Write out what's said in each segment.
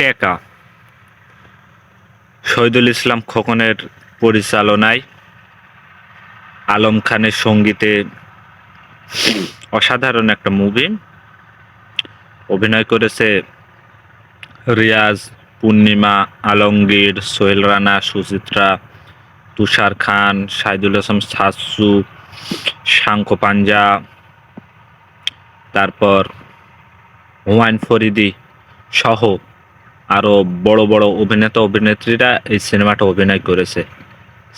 টেকা শহীদুল ইসলাম খোকনের পরিচালনায় আলম খানের সঙ্গীতে অসাধারণ একটা মুভি অভিনয় করেছে রিয়াজ, পূর্ণিমা, আলমগীর, সোহেল রানা, সুচিত্রা, তুষার খান, সাইদুল হাসান, সাসু শাঙ্কো পাঞ্জা, তারপর হুমায়ুন ফরিদি সহ আরও বড় বড় অভিনেতা, অভিনেত্রীরা এই সিনেমাটা অভিনয় করেছে।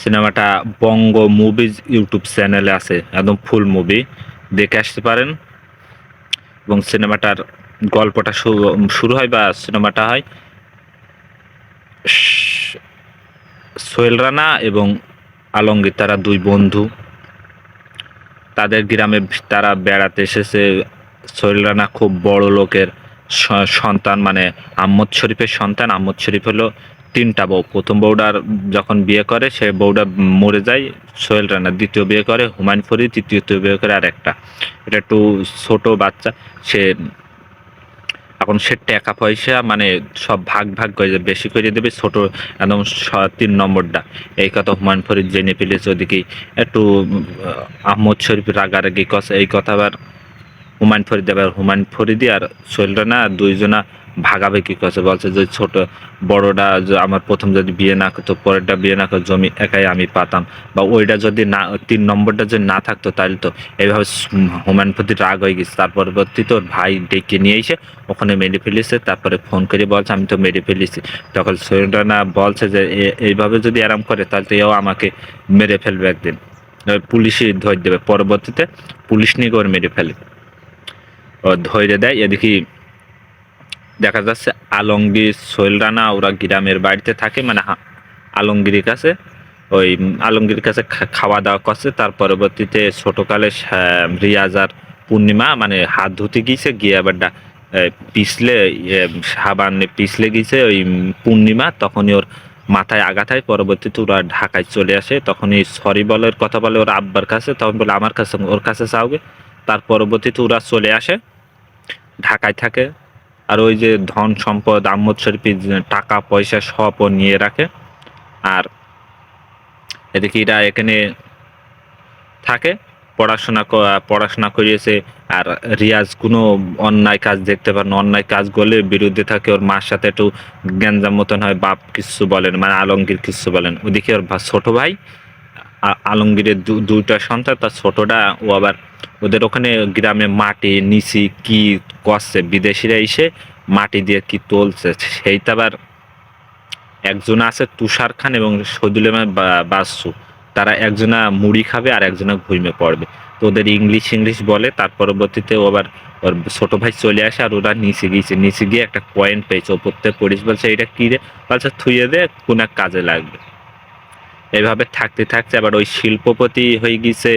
সিনেমাটা বঙ্গ মুভিজ ইউটিউব চ্যানেলে আছে, একদম ফুল মুভি দেখে আসতে পারেন। এবং সিনেমাটার গল্পটা শুরু হয় বা সিনেমাটা হয় সোহেল রানা এবং আলমগীর, তারা দুই বন্ধু। তাদের গ্রামে তারা বেড়াতে এসেছে। সোহেল রানা খুব বড় লোকের সন্তান মানে আহমদ শরীফের সন্তান। আহমদ শরীফ হলো তিনটা বউ। প্রথম বউটার যখন বিয়ে করে সে বউটা মরে যায় সোহেল রানা দ্বিতীয় বিয়ে করে হুমায়ুন ফরিদ। তৃতীয় বিয়ে করে আর একটা এটা একটু ছোট বাচ্চা। সে এখন সে টাকা পয়সা মানে সব ভাগ ভাগ করে বেশি করে দেবে ছোট একদম তিন নম্বরটা। এই কথা হুমায়ুন ফরিদ জেনে ফেলেছে ওদিকে। একটু আহ, আহমদ শরীফ রাগারাগি কছে এই কথা আবার হুমায়ুন ফরিদ আবার হুমায়ুন ফরিদি আর সোহেল রানা দুইজনা ভাগাভাগি করছে। বলছে যে ছোট বড়টা আমার প্রথম যদি বিয়ে না করতো, পরেরটা বিয়ে না করতো জমি একাই আমি পাতাম। বা ওইটা যদি না, তিন নম্বরটা যদি না থাকতো তাহলে তো এইভাবে হুমায়ুন ফরিদ রাগ হয়ে গেছে। তার পরবর্তীতে ওর ভাই ডেকে নিয়ে এসে ওখানে মেরে ফেলেছে। তারপরে ফোন করে বলছে, আমি তো মেরে ফেলেছি। তখন সোহেল রানা বলছে যে এইভাবে যদি আরাম করে তাহলে তো এও আমাকে মেরে ফেলবে একদিন। পুলিশই ধরে দেবে। পরবর্তীতে পুলিশ নিয়ে ওর মেরে ফেলে। ও ধৈর্য দেয়। এদিকে দেখা যাচ্ছে আলমগীর সোহেল রানা ওরা গ্রামের বাড়িতে থাকে মানে আলমগীরের কাছে। ওই উম, আলমগীরের কাছে খাওয়া দাওয়া করছে। তার পরবর্তীতে ছোটকালে সা- রিয়াজ আর পূর্ণিমা মানে হাত ধুতে গিয়েছে গিয়ে আবার পিছলে সাবান পিছলে গিয়েছে ওই পূর্ণিমা। তখনই ওর মাথায় হয়। পরবর্তীতে ওরা ঢাকায় চলে আসে। তখনই সরি বলের কথা বলে ওর আব্বার কাছে। তখন বলে আমার কাছে ওর কাছে চাওগে তার পরবর্তীতে ওরা চলে আসে। ঢাকায় থাকে। আর ওই যে ধন সম্পদ আহমদ শরীফের টাকা, পয়সা সব ও নিয়ে রাখে। আর এদিকে এরা এখানে থাকে। পড়াশোনা পড়াশোনা করিয়েছে। আর রিয়াজ কোনো অন্যায় কাজ দেখতে পারে না। অন্যায় কাজ করলে বিরুদ্ধে থাকে। ওর মার সাথে একটু গ্যাঞ্জাম মতন হয়। বাপ কিছু বলেন মানে আলমগীর কিছু বলেন ওদিকে ওর ছোট ভাই আলমগীরের দুইটা সন্তান, তার ছোটটা, ও আবার ওদের ওখানে গ্রামে মাটি, নিচি কি করছে, বিদেশিরা এসে মাটি দিয়ে কি তুলছে, সেইটা আবার একজন আছে তুষার খান এবং বা- বাসু তারা একজনা মুড়ি খাবে আর একজনা ঘুমে পড়বে। তো ওদের ইংলিশ ইংলিশ বলে, তার পরবর্তীতে ও আবার ওর ছোটো ভাই চলে আসে আর ওরা নিচে গিয়েছে। নিচে গিয়ে একটা কয়েন পেয়েছে ওপরতে পড়িস বলছে এটা কী রে? বলছে, থুয়ে দে, কোন কাজে লাগবে। এইভাবে থাকতে থাকতে আবার ওই শিল্পপতি হয়ে গিয়েছে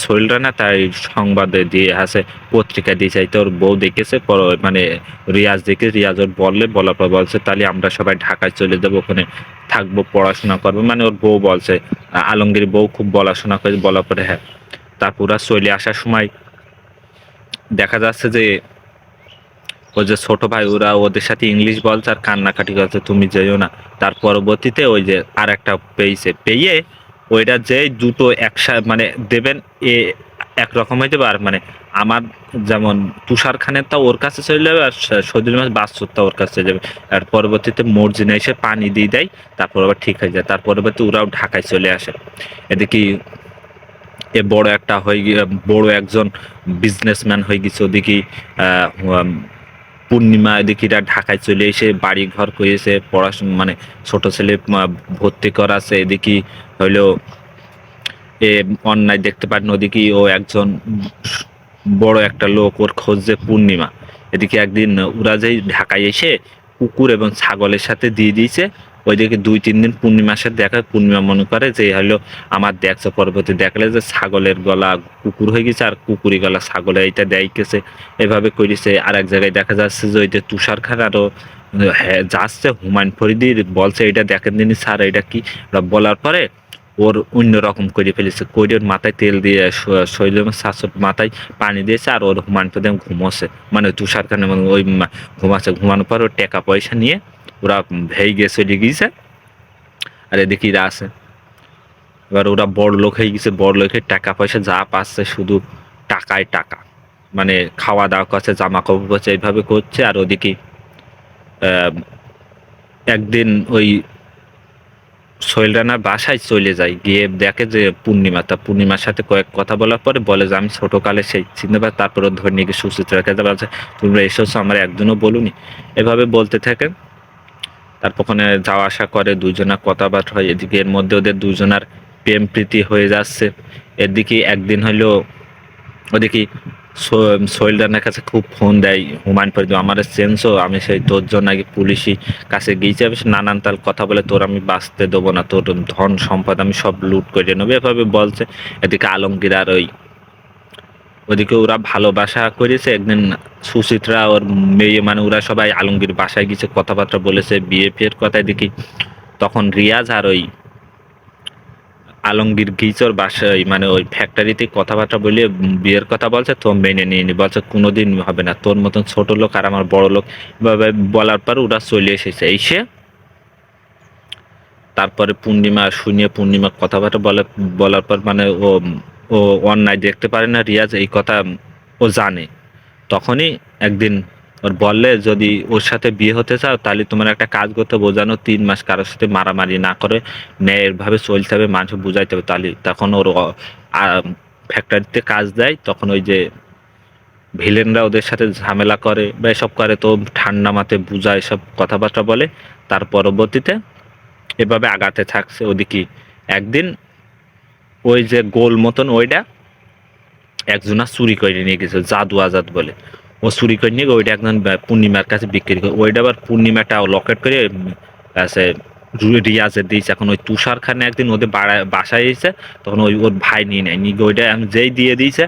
সোহেল রানা তাই সংবাদে দিয়ে আছে পত্রিকা দিয়ে চাইতে ওর বউ দেখেছে মানে রিয়াজ দেখে রিয়াজ ওর বললে, বলার পর বলছে, তাহলে আমরা সবাই ঢাকায় চলে যাব, ওখানে থাকব, পড়াশোনা করব। মানে ওর বউ বলছে আলমগীর বউ খুব বলাশোনা করে, বলার পরে হ্যাঁ তারপর চলে আসার সময় দেখা যাচ্ছে যে ও যে ছোট ভাই, ওরা ওদের সাথে ইংলিশ বলছে আর কান্নাকাটি করছে, তুমি যেও না। তার পরবর্তীতে ওই যে আর একটা পেয়েছে, পেয়ে ওইটা যে দুটো একসাথে মানে দেবেন এ একরকম যাবে আর মানে আমার যেমন তুষার খানের তা ওর কাছে চলে যাবে, আর সজুল মাছ বাস্তুরটা ওর কাছে চলে যাবে। আর পরবর্তীতে মর্জিনা এসে পানি দিয়ে দেয়, তারপর আবার ঠিক হয়ে যায়। তার পরবর্তী ওরাও ঢাকায় চলে আসে। এদিকে এ বড় একটা হয়ে গিয়ে, বড় একজন বিজনেসম্যান হয়ে গেছে ওদিকে পূর্ণিমা এদিকে এরা ঢাকায় চলে এসে বাড়ি ঘর করেছে পড়াশোনা মানে ছোট ছেলে ভর্তি করাছে। এদিকে হইল এ অন্যায় দেখতে পারেন, ওদিকে ও একজন বড় একটা লোক ওর খোঁজে পূর্ণিমা। এদিকে একদিন ওরা যেই ঢাকায় এসে কুকুর এবং ছাগলের সাথে দিয়ে দিয়েছে। ওইদিকে দুই, তিন দিন পূর্ণিমার সাথে দেখা, পূর্ণিমা মনে করে যে হলো আমার দেখছে পরবর্তী দেখলে যে ছাগলের গলা কুকুর হয়ে গেছে আর কুকুরি গলা ছাগলে এইটা দেয় গেছে এভাবে করেছে আর এক জায়গায় দেখা যাচ্ছে যে ওইটা তুষার খান আরও হ্যাঁ যাচ্ছে হুমায়ুন ফরিদির, বলছে এটা দেখেন দিনই স্যার এটা কি? বলার পরে ওর অন্য রকম করে ফেলেছে। করে ওর মাথায় তেল দিয়ে শৈলের শাশুর মাথায় পানি দিয়েছে আর ওর হুমান পেতে ঘুমোছে। মানে তুষার খানে মানে ওই ঘুমাচ্ছে। ঘুমানোর পর ওর টাকা পয়সা নিয়ে ওরা ভেই গিয়ে চলে গিয়েছে আর এদিকে এরা আছে। এবার ওরা বড় লোক হয়ে গেছে, বড় লোকের টাকা পয়সা যা পাচ্ছে শুধু টাকায় টাকা। মানে খাওয়া দাওয়া করছে জামা কাপড় করছে এইভাবে করছে, আর ওদিকে একদিন ওই সোহেল রানার বাসায় চলে যায়, গিয়ে দেখে যে পূর্ণিমা, তা পূর্ণিমার সাথে কয়েক কথা বলার পরে বলে যে, আমি ছোটোকালে সেই চিনতে পারি তারপরে ধরে নিয়ে গিয়ে সুচিত্রার কাছে বলছে তোমরা এসেছ, আমার একদিনও বলুনি। এভাবে বলতে থাকে তারপর ওখানে যাওয়া আসা করে দুজনা কথাবার্তা হয়। এদিকে এর মধ্যে ওদের দুজনার প্রেম প্রীতি হয়ে যাচ্ছে। এদিকে একদিন হইল ওদিকে সোহেল কাছে খুব ফোন দেয়, হুমায়ুন ফরিদ, আমার চেঞ্জও আমি সেই তোর জন্য আগে পুলিশি কাছে গিয়েছি, আমি নানান তাল কথা বলে, তোর আমি বাঁচতে দেবো না, তোর ধন সম্পদ আমি সব লুট করে নেব। এভাবে বলছে। এদিকে আলমগীর আর ওই ওদিকে ওরা ভালোবাসা করেছে, একদিন সুচিত্রা ওর মেয়ে মানে ওরা সবাই আলমগীর বাসায় গেছে কথাবার্তা বলেছে বিয়ে ফিয়ের কথা দেখি। তখন রিয়াজ আর ওই আলমগীর গিচর বাসায় মানে ওই ফ্যাক্টরিতে কথাবার্তা বলে বিয়ের কথা বলছে, তো মেনে নিয়ে নি। বলছে, কোনোদিন হবে না, তোর মতন ছোট লোক আর আমার বড় লোক। এভাবে বলার পর ওরা চলে এসেছে। এসে তারপরে পূর্ণিমা, শুনিয়ে পূর্ণিমা কথাবার্তা বলে, বলার পর মানে ও ও অন্যায় দেখতে পারে না রিয়াজ, এই কথা ও জানে। তখনই একদিন ওর বললে, যদি ওর সাথে বিয়ে হতে চাও, তাহলে তোমার একটা কাজ করতে বোঝানো তিন মাস কারোর সাথে মারামারি না করে ন্যায়ের ভাবে চলতে হবে মানুষ বুঝাইতে হবে। তাহলে তখন ওর ফ্যাক্টরিতে কাজ দেয়। তখন ওই যে ভিলেনরা ওদের সাথে ঝামেলা করে বা এসব করে, তো ঠান্ডা মাথায় বুঝায় সব কথাবার্তা বলে। তার পরবর্তীতে এভাবে আগাতে থাকছে। ওদিকে একদিন ওই যে গোল মতন ওইটা একজনা চুরি করে নিয়ে গেছে, জাদু আজাদ বলে। ও চুরি করে নিয়ে ওইটা একজন পূর্ণিমার কাছে বিক্রি করে। ওইটা আবার পূর্ণিমাটা লকেট করে আছে রিয়াজে দিয়েছে। এখন ওই তুষার খানে একদিন ওদের বাড়ায় বাসায় এসেছে, তখন ওই ওর ভাই নিয়ে নেয়। নিয়ে ওইটা যেই দিয়ে দিয়েছে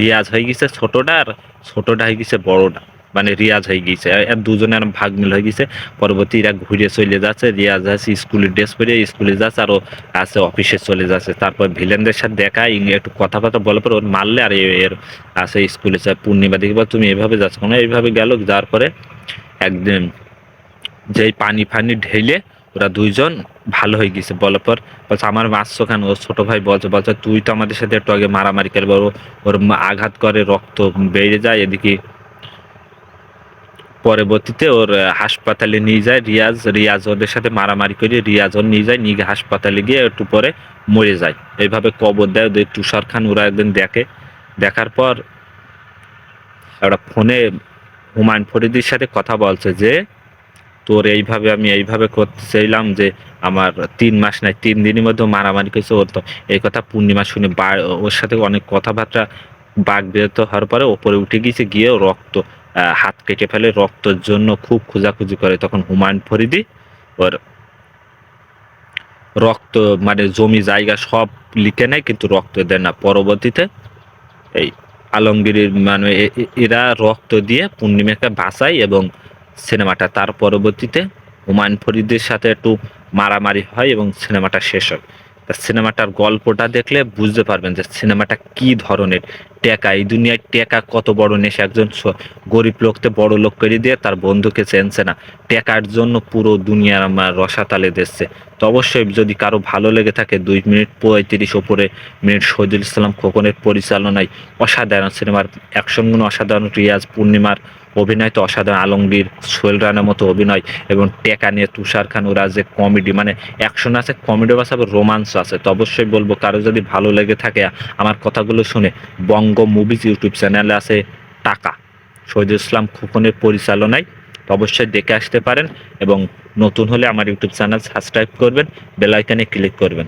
রিয়াজ হয়ে গেছে ছোটোটা আর ছোটোটা হয়ে গেছে বড়টা। মানে রিয়াজ হয়ে গেছে। আর দুজনে আর ভাগ মিল হয়ে গেছে। পরবর্তী এরা ঘুরে চলে যাচ্ছে, রিয়াজ আছে স্কুলের ড্রেস পরে স্কুলে যাচ্ছে, আর ও আছে অফিসে চলে যাচ্ছে। তারপর ভিলেনদের সাথে দেখা একটু কথাবার্তা বলার পর ওর মারলে আর এর আছে স্কুলে পূর্ণিমা দেখি তুমি এভাবে যাচ্ছ না এইভাবে গেল, যাওয়ার পরে একদিন যেই পানি ফানি ঢেলে ওরা দুইজন ভালো হয়ে গেছে। বলার পর বলছে, আমার মারছো কেন? ওর ছোট ভাই বলছে বলছে, তুই তো আমাদের সাথে একটু আগে মারামারি করবে ওর আঘাত করে রক্ত বেড়ে যায়, এদিকে পরবর্তীতে ওর হাসপাতালে নিয়ে যায় রিয়াজ। রিয়াজ ওদের সাথে মারামারি করে রিয়াজ ওর নিয়ে যায়, নিয়ে হাসপাতালে গিয়ে একটু পরে মরে যায়। এইভাবে কবর দেয় ওদের তুষার খান, ওরা একদিন দেখে। দেখার পর ওরা ফোনে হুমায়ুন ফরিদির সাথে কথা বলছে যে, তোর এইভাবে আমি এইভাবে করতে চাইলাম যে আমার তিন মাস নাই, তিন দিনের মধ্যে মারামারি করেছে ওর তো। এই কথা পূর্ণিমা শুনে বা- ওর সাথে অনেক কথাবার্তা বাঘ বেরোতে হওয়ার পরে ওপরে উঠে গিয়েছে, গিয়ে রক্ত হাত কেটে ফেলে, রক্তের জন্য খুব খোঁজাখুঁজি করে তখন হুমায়ুন ফরিদি। ওর রক্ত মানে জমি, জায়গা সব লিখে নেয়, কিন্তু রক্ত দেয় না। পরবর্তীতে এই আলমগীরের মানে এরা রক্ত দিয়ে পূর্ণিমাকে বাঁচায় এবং সিনেমাটা, তার পরবর্তীতে হুমায়ুন ফরিদের সাথে একটু মারামারি হয় এবং সিনেমাটা শেষ হয়। সিনেমাটার গল্পটা দেখলে বুঝতে পারবেন যে সিনেমাটা কি ধরনের টেকা, এই দুনিয়ায় টেকা কত বড় নেশা? একজন গরিব লোককে বড় লোক করে দিয়ে তার বন্ধুকে চেনছে না। টেকার জন্য পুরো দুনিয়ার আমার রসাতালে দিচ্ছে। তো অবশ্যই যদি কারও ভালো লেগে থাকে, দুই মিনিট পঁয়ত্রিশ ওপরে মিনিট শহীদুল ইসলাম খোকনের পরিচালনায় অসাধারণ সিনেমার গুণ অসাধারণ রিয়াজ, পূর্ণিমার অভিনয় তো অসাধারণ। আলমগীর, সোহেল রানার মতো অভিনয় এবং টেকা নিয়ে তুষার খান, ওরা যে কমেডি মানে অ্যাকশন আছে কমেডি আছে আবার রোমান্স আছে। তো অবশ্যই বলব, কারও যদি ভালো লেগে থাকে, আমার কথাগুলো শুনে, বঙ্গ মুভিজ ইউটিউব চ্যানেলে আছে টাকা। শহীদুল ইসলাম খোকনের পরিচালনায়, তো অবশ্যই দেখে আসতে পারেন এবং নতুন হলে আমার ইউটিউব চ্যানেল সাবস্ক্রাইব করবেন বেলাইকানে ক্লিক করবেন।